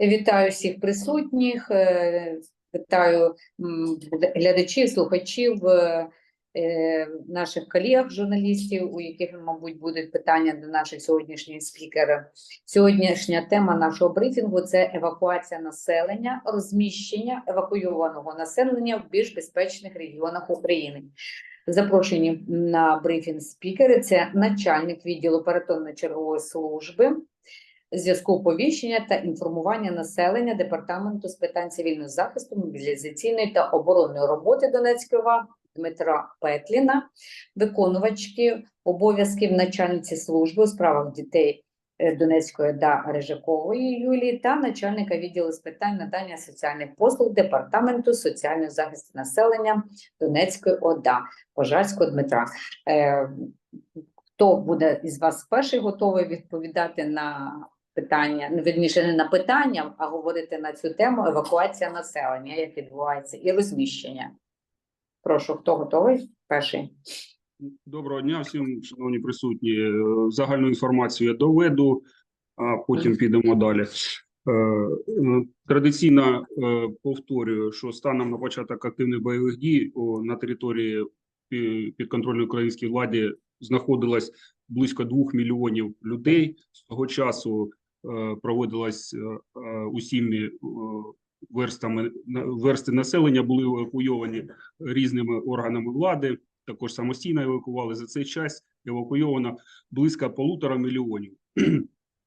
Вітаю всіх присутніх, е, вітаю глядачів, слухачів, е, е, наших колег, журналістів, у яких, мабуть, будуть питання до наших сьогоднішніх спікерів. Сьогоднішня тема нашого брифінгу це евакуація населення, розміщення евакуйованого населення в більш безпечних регіонах України. Запрошені на брифінг спікери це начальник відділу оперативно-чергової служби зв'язку оповіщення та інформування населення департаменту з питань цивільного захисту, мобілізаційної та оборонної роботи Донецької Дмитра Петліна, виконувачки обов'язків начальниці служби у справах дітей е, Донецької ОДА Режакової Юлії та начальника відділу з питань надання соціальних послуг департаменту соціального захисту населення Донецької ОДА Пожарського Дмитра. Е, Хто буде із вас перший готовий відповідати на питання, ну, вірніше, не на питання, а говорити на цю тему евакуація населення, як відбувається, і розміщення. Прошу, хто готовий? Перший. Доброго дня всім, шановні присутні. Е, Загальну інформацію я доведу, а потім підемо далі. Е, е, Традиційно повторюю, що станом на початок активних бойових дій на території пі- підконтрольної українській владі знаходилось близько двох мільйонів людей. З того часу проводилась е, е, усіми е, верстами версти населення були евакуйовані різними органами влади також самостійно евакували. За цей час евакуйовано близько полутора мільйонів.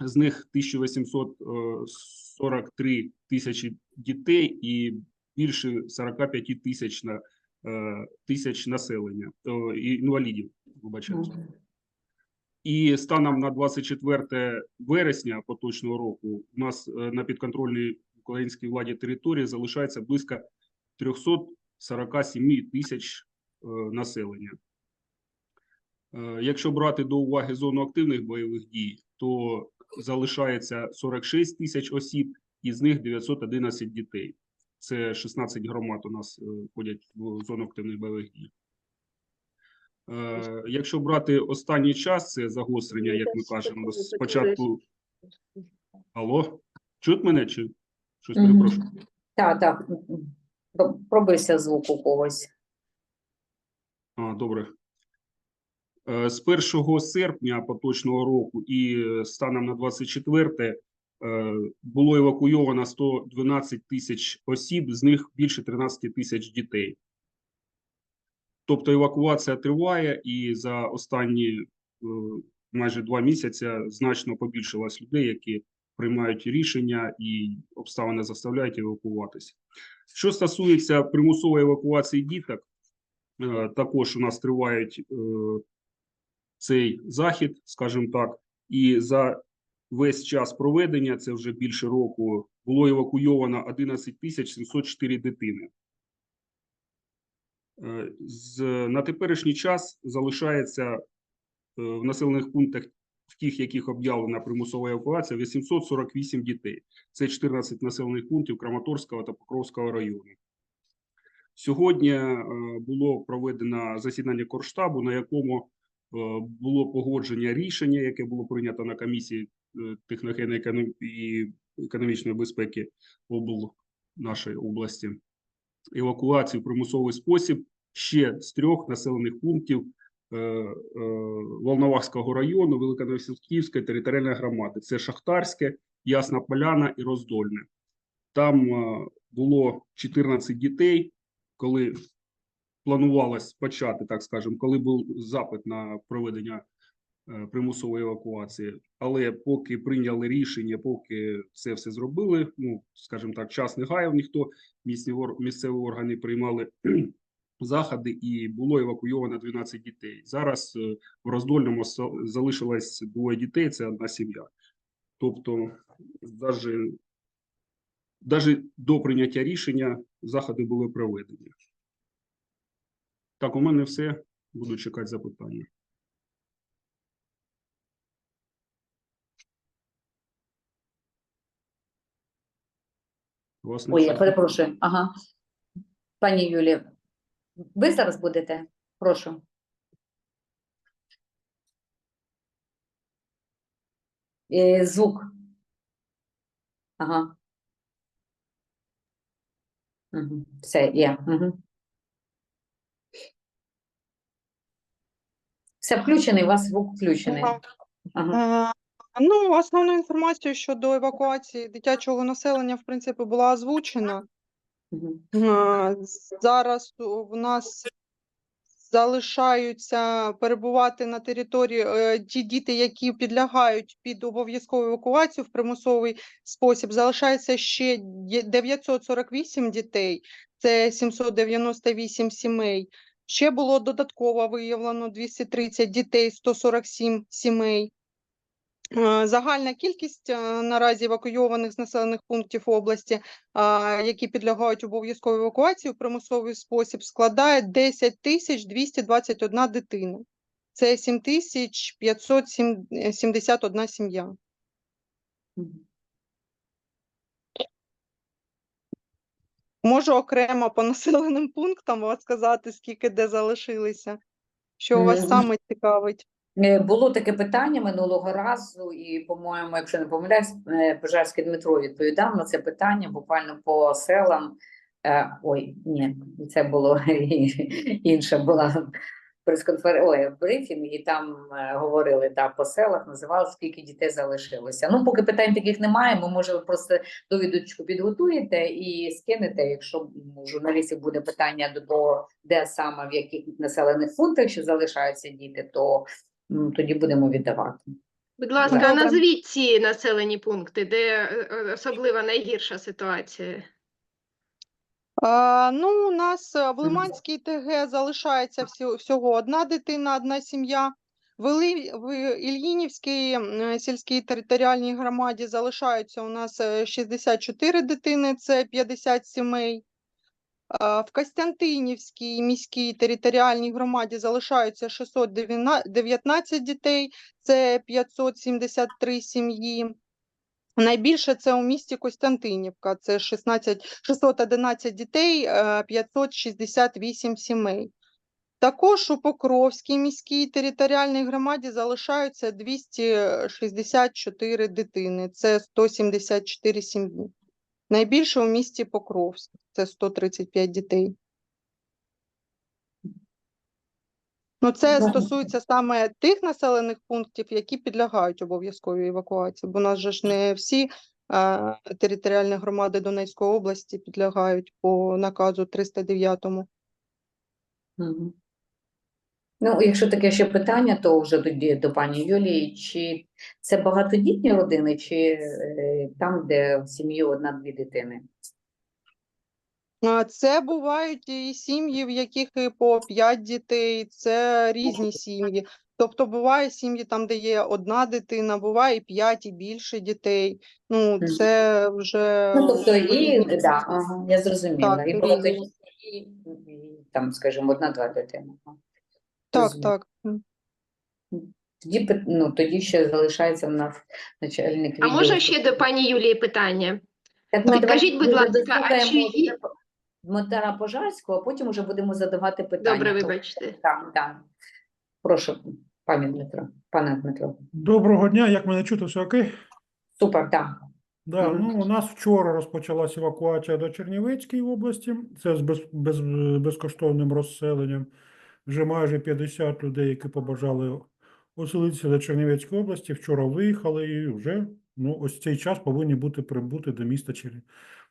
З них 1843 тисячі дітей і більше 45 тисяч на е, тисяч населення інвалідів. Вибачаюсь. І станом на 24 вересня поточного року у нас е, на підконтрольній українській владі території залишається близько 347 тисяч е, населення. Е, Якщо брати до уваги зону активних бойових дій, то залишається 46 тисяч осіб, із них 911 дітей. Це 16 громад у нас входять в зону активних бойових дій. Е, Якщо брати останній час, це загострення, як ми кажемо, з початку. Алло, чут мене чи щось перепрошую? Так, так. Про- Пробився звук у когось. А, добре. Е, З 1 серпня поточного року і е, станом на 24 е, було евакуйовано 112 тисяч осіб, з них більше 13 тисяч дітей. Тобто евакуація триває, і за останні е, майже два місяці значно побільшилось людей, які приймають рішення і обставини заставляють евакуватися. Що стосується примусової евакуації діток, Е, Також у нас тривають е, цей захід, скажімо так, і за весь час проведення, це вже більше року, було евакуйовано 11 тисяч 704 дитини. Е, З, на теперішній час залишається е, в населених пунктах, в тих, яких об'явлена примусова евакуація, 848 дітей. Це 14 населених пунктів Краматорського та Покровського району. Сьогодні е, було проведено засідання Корштабу, на якому було погодження рішення, яке було прийнято на комісії техногенної і економічної безпеки обл нашої області. Евакуацію в примусовий спосіб ще з трьох населених пунктів е, е, Волновахського району Великоновсінківської територіальної громади. Це Шахтарське, Ясна Поляна і Роздольне. Там е, було 14 дітей, коли планувалось почати, так скажемо, коли був запит на проведення примусової евакуації, але поки прийняли рішення, поки це все зробили, ну скажімо так, час не гаяв ніхто, ор- місцеві органи приймали заходи і було евакуйовано 12 дітей. Зараз е, в роздольному залишилось двоє дітей, це одна сім'я. Тобто, навіть Даже до прийняття рішення заходи були проведені. Так, у мене все. Буду чекати запитання. Вас не Ой, я перепрошую. Ага. Пані Юлі, ви зараз будете? Прошу. Е, Звук. Ага. Угу. Все, є. Угу. Все включений, у вас звук включений. Ага. Ну, основну інформацію щодо евакуації дитячого населення, в принципі, була озвучена. Е, Зараз у- нас залишаються перебувати на території е, ті діти, які підлягають під обов'язкову евакуацію в примусовий спосіб. Залишається ще є- 948 дітей, це 798 сімей. Ще було додатково виявлено 230 дітей, 147 сімей. Е, Загальна кількість е, наразі евакуйованих з населених пунктів області, які підлягають обов'язковій евакуації в примусовий спосіб, складає 10 тисяч 221 дитина. Це 7 тисяч 571 сім'я. Можу окремо по населеним пунктам сказати, скільки де залишилися. Що вас саме цікавить? Е, Було таке питання минулого разу, і, по-моєму, якщо не помиляюсь, е, Пожарський Дмитро відповідав на це питання буквально по селам. Е, Ой, ні, це було інша була прес-конференція, брифінг, і там говорили та по селах, називали, скільки дітей залишилося. Ну, поки питань таких немає, ми може ви просто довідочку підготуєте і скинете, якщо у журналістів буде питання до того, де саме в яких населених пунктах ще залишаються діти, то м, тоді будемо віддавати. Будь ласка, Добре. назвіть ці населені пункти, де е, е, особливо найгірша ситуація. А, ну, у нас е, в Лиманській ТГ залишається всього, всього одна дитина, одна сім'я. В, Ільїнівській е, сільській територіальній громаді залишаються у нас е, 64 дитини, це 50 сімей. В Костянтинівській міській територіальній громаді залишаються 619 дітей, це 573 сім'ї. Найбільше це у місті Костянтинівка, це 16, 611 дітей, е, 568 сімей. Також у Покровській міській територіальній громаді залишаються 264 дитини, це 174 сім'ї. Найбільше у місті Покровськ, це 135 дітей. Ну, це стосується саме тих населених пунктів, які підлягають обов'язковій евакуації, бо у нас же ж не всі е, територіальні громади Донецької області підлягають по наказу 309. Мгм. Ну, якщо таке ще питання, то вже тоді до пані Юлії, чи це багатодітні родини, чи е, там, де в сім'ї одна-дві дитини? Це бувають і сім'ї, в яких і по 5 дітей, це різні сім'ї. Тобто буває сім'ї там, де є одна дитина, буває і 5, і більше дітей. Ну, це вже Ну, тобто і, да, ага, я зрозуміла. Так, І багатодітні, і, і там, скажімо, одна-два дитини. Так, так. Тоді, ну, тоді ще залишається в нас начальник А відділу. можна ще до пані Юлії питання? Так, ми Підкажіть, будь ласка, а чи є- Дмитра Пожарського, а потім вже будемо задавати питання. Добре, вибачте. Так, так. Прошу, пане Дмитро, пане Дмитро. Доброго дня, як мене чути, все окей? Супер, так. Да, Мгм. ну, у нас вчора розпочалася евакуація до Чернівецької області. Це з без, без, безкоштовним розселенням. Вже майже 50 людей, які побажали оселитися до Чернівецької області, вчора виїхали і вже ну, ось цей час повинні бути прибути до міста Чер-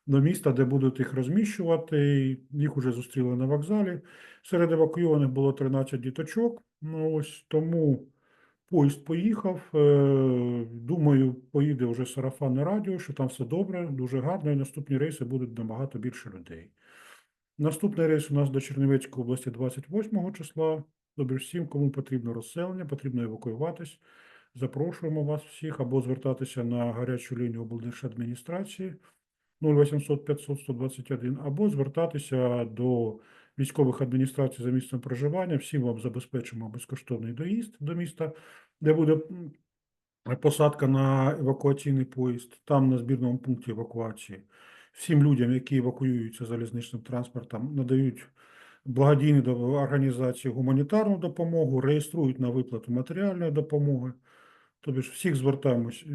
до міста, де будуть їх розміщувати. Їх вже зустріли на вокзалі. Серед евакуйованих було 13 діточок. Ну, ось тому. Поїзд поїхав. е, Думаю, поїде вже сарафанне радіо, що там все добре, дуже гарно, і наступні рейси будуть набагато більше людей. Наступний рейс у нас до Чернівецької області 28 числа. Добре, всім, кому потрібно розселення, потрібно евакуюватись. Запрошуємо вас всіх або звертатися на гарячу лінію облдержадміністрації 0800 500 121, або звертатися до військових адміністрацій за місцем проживання. Всім вам забезпечимо безкоштовний доїзд до міста, де буде посадка на евакуаційний поїзд, там на збірному пункті евакуації. Всім людям, які евакуюються залізничним транспортом, надають благодійні організації гуманітарну допомогу, реєструють на виплату матеріальної допомоги. Тобто всіх звертаємось, е,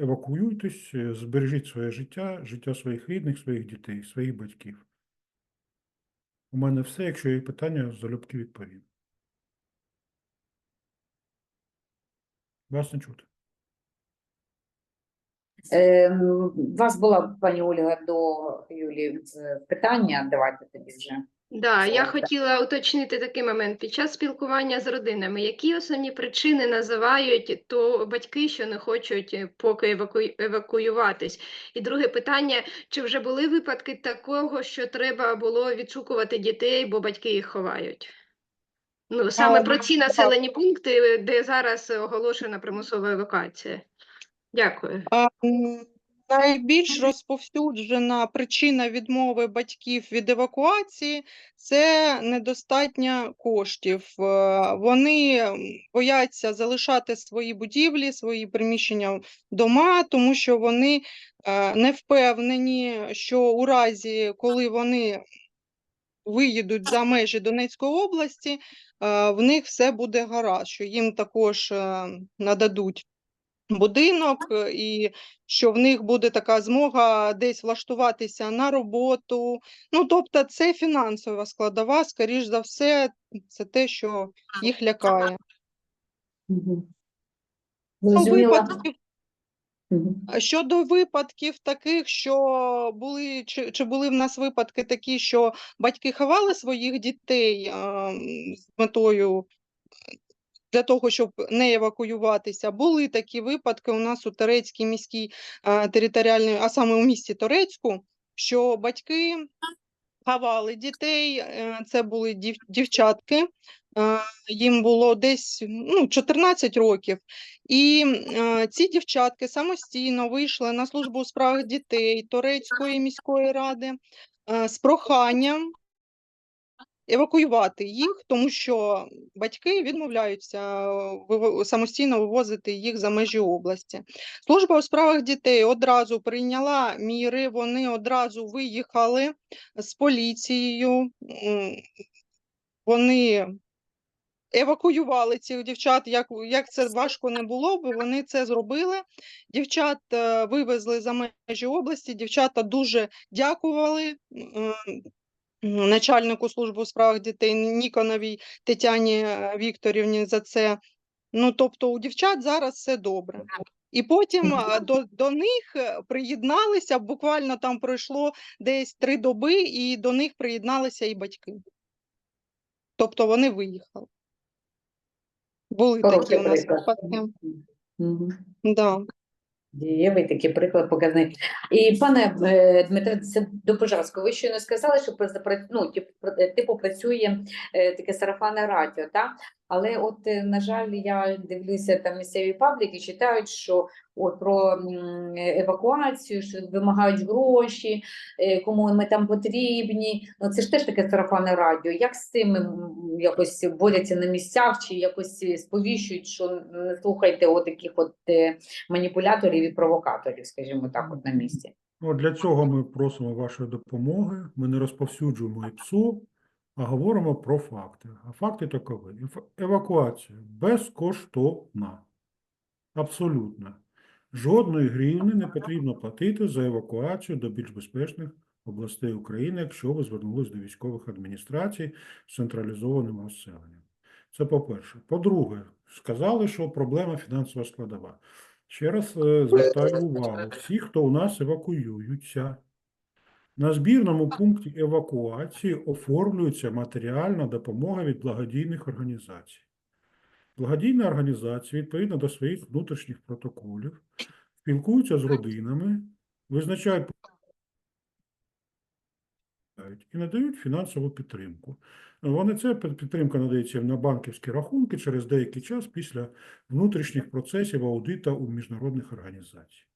евакуюйтесь, е, збережіть своє життя, життя своїх рідних, своїх дітей, своїх батьків. У мене все. Якщо є питання, залюбки відповім. Вас не чути. Е, У вас була, пані Ольга, до Юлії е, питання. Давайте тоді вже. Да, я хотіла уточнити такий момент. Під час спілкування з родинами, які основні причини називають то батьки, що не хочуть е, поки еваку... евакуюватись? І друге питання: чи вже були випадки такого, що треба було відшукувати дітей, бо батьки їх ховають? Ну, саме про ці населені пункти, де зараз оголошена примусова евакуація. Дякую. Найбільш розповсюджена причина відмови батьків від евакуації це недостатня коштів. Е, Вони бояться залишати свої будівлі, свої приміщення вдома, тому що вони е, не впевнені, що у разі, коли вони виїдуть за межі Донецької області, е, в них все буде гаразд, що їм також нададуть будинок, е, і що в них буде така змога десь влаштуватися на роботу. Ну, тобто, це фінансова складова, скоріш за все, це те, що їх лякає. Ну, випадків Щодо випадків таких, що були чи, чи були в нас випадки такі, що батьки ховали своїх дітей а, з метою для того, щоб не евакуюватися. Були такі випадки у нас у Торецькій міській територіальній, а саме у місті Торецьку, що батьки ховали дітей, е, це були дів, дівчатки. е, Їм було десь ну, 14 років, і е, ці дівчатки самостійно вийшли на службу у справах дітей Торецької міської ради з проханням евакуювати їх, тому що батьки відмовляються е, самостійно вивозити їх за межі області. Служба у справах дітей одразу прийняла міри, вони одразу виїхали з поліцією. Вони евакуювали цих дівчат, як, як це важко не було, бо вони це зробили. Дівчат е, вивезли за межі області, дівчата дуже дякували начальнику служби у справах дітей Ніконовій Тетяні е, Вікторівні за це. Ну, тобто у дівчат зараз все добре. І потім до, до них е, приєдналися, буквально там пройшло десь три доби, і до них приєдналися і батьки. Тобто вони виїхали. Були такі у нас випадки. Мгм. Да. Дієвий такий приклад показний. І пане е, Дмитре, це до Пожарського, ви щойно сказали, що ну, е, типу працює е, таке сарафанне радіо, так? Але от, е, на жаль, я дивлюся там місцеві пабліки, читають, що от про евакуацію, що вимагають гроші, е, кому ми там потрібні. Ну, це ж теж таке сарафанне радіо. Як з цим якось борються на місцях, чи якось е, сповіщують, що не слухайте от таких от маніпуляторів і провокаторів, скажімо так, от на місці. Ну, для цього ми просимо вашої допомоги. Ми не розповсюджуємо ІПСО, а говоримо про факти. А факти такові. Евакуація безкоштовна. Абсолютно. Жодної гривні не потрібно платити за евакуацію до більш безпечних областей України, якщо ви звернулись до військових адміністрацій з централізованим розселенням. Це по-перше. По-друге, сказали, що проблема фінансова складова. Ще раз е, звертаю увагу, всі, хто у нас евакуюються, на збірному пункті евакуації оформлюється матеріальна допомога від благодійних організацій. Благодійні організації, відповідно до своїх внутрішніх протоколів, спілкуються з родинами, визначають і надають фінансову підтримку. Вони це підтримка надається на банківські рахунки через деякий час після внутрішніх процесів аудиту у міжнародних організацій.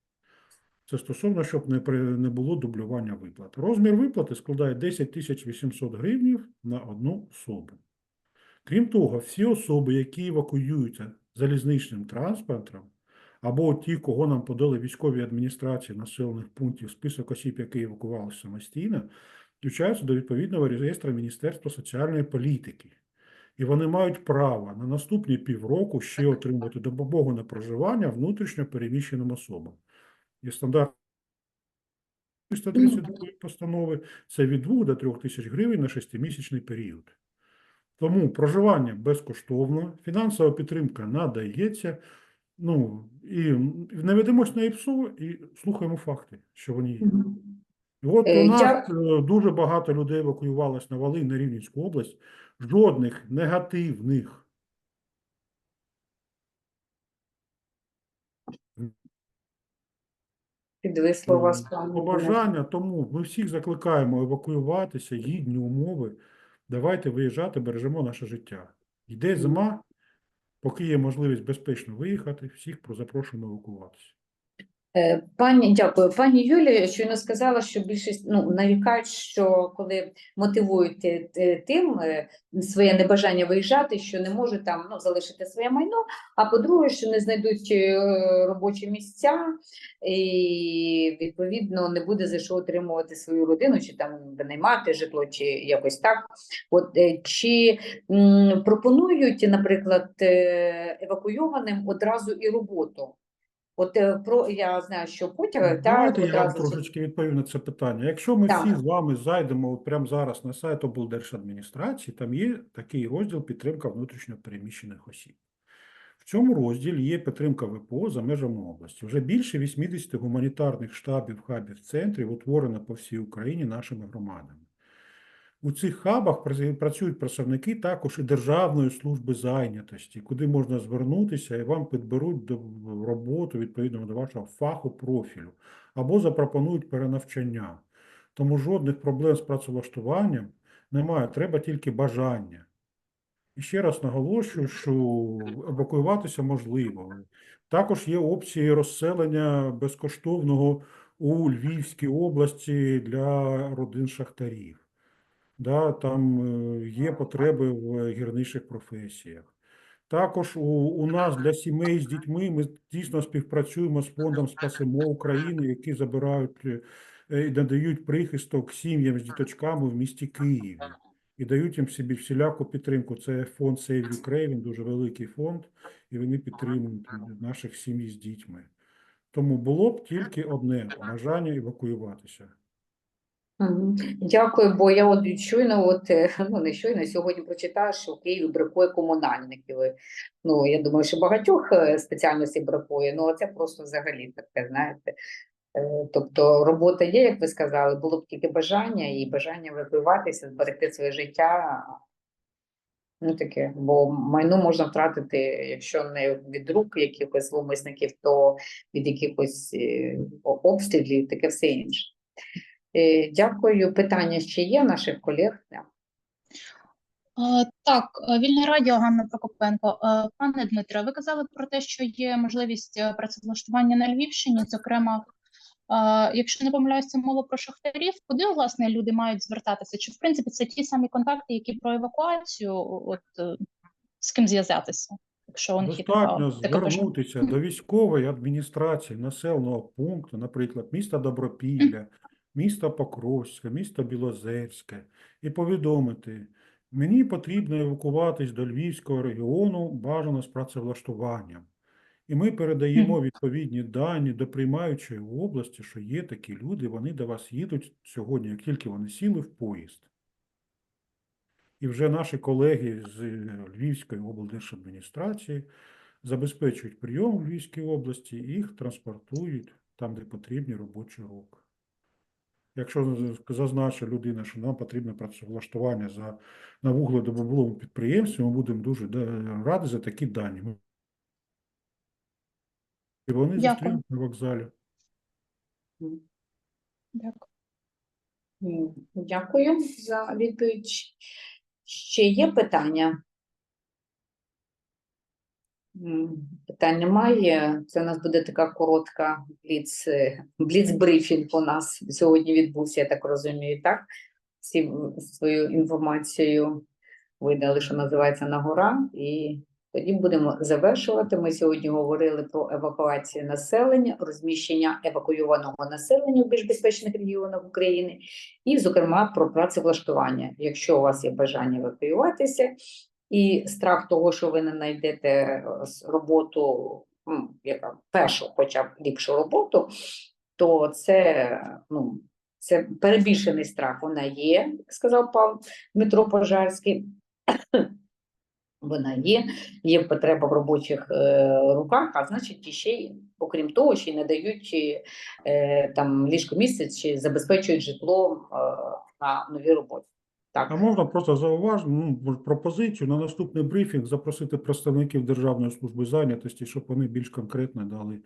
Це стосовно, щоб не, було дублювання виплат. Розмір виплати складає 10 тисяч 800 гривнів на одну особу. Крім того, всі особи, які евакуюються залізничним транспортом, або ті, кого нам подали військові адміністрації населених пунктів, список осіб, які евакувалися самостійно, включаються до відповідного реєстру Міністерства соціальної політики. І вони мають право на наступні півроку ще отримати допомогу на проживання внутрішньо переміщеним особам. І стандарт 332 постанови це від 2 до 3 тисяч гривень на шестимісячний період. Тому проживання безкоштовно, фінансова підтримка надається. Ну і не ведемось на ІПСО і слухаємо факти, що вони є. І от Е, у нас е, дуже багато людей евакуювалось на Волинь, на Рівненську область. Жодних негативних Підвисло у вас Денис. побажання. Тому ми всіх закликаємо евакуюватися, гідні умови. Давайте виїжджати, бережемо наше життя. Йде зима, поки є можливість безпечно виїхати, всіх запрошуємо евакуюватися. Е, Пані, дякую. Пані Юлія щойно сказала, що більшість ну, нарікають, що коли мотивують е, тим е, своє небажання виїжджати, що не можуть там ну, залишити своє майно, а по-друге, що не знайдуть робочі місця і відповідно не буде за що отримувати свою родину, чи там винаймати житло, чи якось так. От чи пропонують, наприклад, евакуйованим одразу і роботу? От е, про я знаю, що потяги так Давайте я вам трошечки відповім на це питання. Якщо ми Так. всі з вами зайдемо от прямо зараз на сайт облдержадміністрації, там є такий розділ підтримка внутрішньо переміщених осіб. В цьому розділі є підтримка ВПО за межами області. Вже більше 80 гуманітарних штабів, хабів, центрів утворено по всій Україні нашими громадами. У цих хабах працюють представники також і Державної служби зайнятості, куди можна звернутися і вам підберуть до роботу відповідно до вашого фаху профілю або запропонують перенавчання. Тому жодних проблем з працевлаштуванням немає, треба тільки бажання. І ще раз наголошую, що евакуюватися можливо. Також є опції розселення безкоштовного у Львівській області для родин шахтарів. Да, там е, є потреби в гірничих професіях. Також у, у нас для сімей з дітьми ми дійсно співпрацюємо з фондом Спасимо Україну, які забирають е, і надають прихисток сім'ям з діточками в місті Києві і дають їм собі всіляку підтримку. Це фонд Save Ukraine, він дуже великий фонд, і вони підтримують наших сім'ї з дітьми. Тому було б тільки одне бажання евакуюватися. Дякую, бо я от щойно, от е, ну не щойно, сьогодні прочитала, що в Києві бракує комунальників. Ну я думаю, що багатьох е, спеціальностей бракує. Ну це просто взагалі таке, знаєте. Е, Тобто робота є, як ви сказали, було б тільки бажання і бажання евакуюватися, зберегти своє життя. Ну таке, бо майно можна втратити, якщо не від рук якихось зловмисників, то від якихось обстрілів, таке все інше. Е, Дякую. Питання ще є наших колег? Е, Так, е, вільне радіо Ганна Прокопенко. Пане Дмитре, ви казали про те, що є можливість працевлаштування на Львівщині. Зокрема, якщо не помиляюся, мова про шахтарів. Куди власне люди мають звертатися? Чи в принципі це ті самі контакти, які про евакуацію? От з ким зв'язатися? Якщо них Достатньо звернутися до військової адміністрації населеного пункту, наприклад, міста Добропілля, міста Покровська, міста Білозерське, і повідомити, мені потрібно евакуватись до Львівського регіону, бажано з працевлаштуванням. І ми передаємо відповідні дані до приймаючої області, що є такі люди, вони до вас їдуть сьогодні, як тільки вони сіли в поїзд. І вже наші колеги з е, Львівської облдержадміністрації забезпечують прийом в Львівській області і їх транспортують там, де потрібні робочі руки. Якщо зазначить людина, що нам потрібно працевлаштування за, на вугледобувному підприємстві, ми будемо дуже раді за такі дані. І вони зустрінуть на вокзалі. Дякую. Дякую за відповідь. Ще є питання? Питань немає. Це у нас буде така коротка бліц, е, бліц-брифінг у нас сьогодні відбувся, я так розумію, так? Всі свою інформацію видали, що називається на гора, і тоді будемо завершувати. Ми сьогодні говорили про евакуацію населення, розміщення евакуйованого населення в більш безпечних регіонах України, і, зокрема, про працевлаштування. Якщо у вас є бажання евакуюватися, і страх того, що ви не знайдете е, роботу, яка першу, хоча б ліпшу роботу, то це, ну, це перебільшений страх. Вона є, сказав пан Дмитро Пожарський. Вона є, є потреба в робочих е, руках, а значить, ще й, окрім того, ще й надають е, там ліжко місяць чи забезпечують житло е, на новій роботі. Так. А можна просто зауважити ну, пропозицію на наступний брифінг запросити представників Державної служби зайнятості, щоб вони більш конкретно дали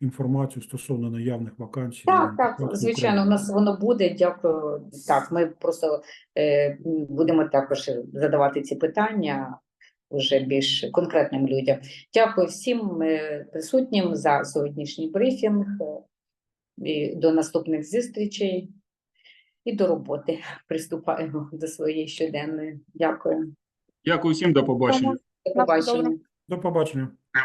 інформацію стосовно наявних вакансій. Так, так, звичайно, у нас воно буде. Дякую. Так, ми просто е, будемо також задавати ці питання вже більш конкретним людям. Дякую всім е, присутнім за сьогоднішній брифінг. е, І до наступних зустрічей і до роботи. Приступаємо до своєї щоденної. Дякую. Дякую всім, до побачення. До побачення. До побачення.